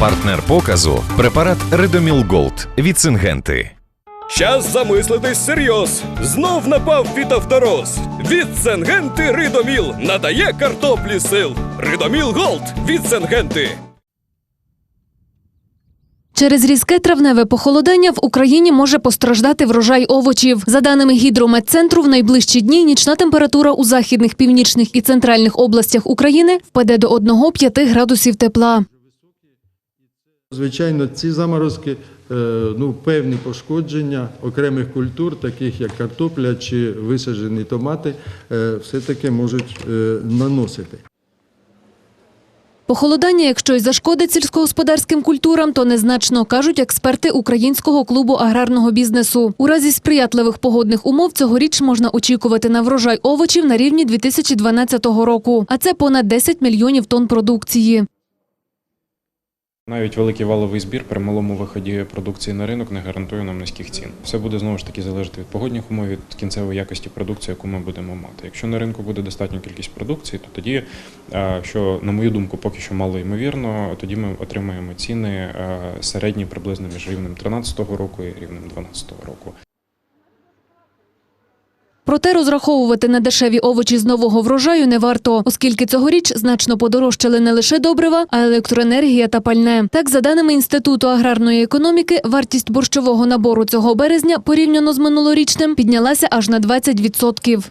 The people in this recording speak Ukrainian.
Партнер показу препарат Редоміл Голд від Сингенти. Час замислитись серйоз. Знов напав фітофтороз. Від Сенгенти Ридоміл надає картоплі сил. Ридоміл Голд від Сенгенти. Через різке травневе похолодання в Україні може постраждати врожай овочів. За даними гідрометцентру, в найближчі дні нічна температура у західних, північних і центральних областях України впаде до 1-5 градусів тепла. Звичайно, ці заморозки, е, ну, певні пошкодження окремих культур, таких як картопля чи висаджені томати, е, все-таки можуть е, наносити. Похолодання, якщо й зашкодить сільськогосподарським культурам, то незначно, кажуть експерти Українського клубу аграрного бізнесу. У разі сприятливих погодних умов цьогоріч можна очікувати на врожай овочів на рівні 2012 року, а це понад 10 мільйонів тонн продукції. Навіть великий валовий збір при малому виході продукції на ринок не гарантує нам низьких цін. Все буде знову ж таки залежати від погодних умов, від кінцевої якості продукції, яку ми будемо мати. Якщо на ринку буде достатня кількість продукції, то тоді, е, що на мою думку, поки що мало ймовірно, тоді ми отримаємо ціни е, середні приблизно між рівнем 2013 року і рівнем 2012 року. Проте розраховувати на дешеві овочі з нового врожаю не варто, оскільки цьогоріч значно подорожчали не лише добрива, а електроенергія та пальне. Так, за даними Інституту аграрної економіки, вартість борщового набору цього березня порівняно з минулорічним піднялася аж на 20%.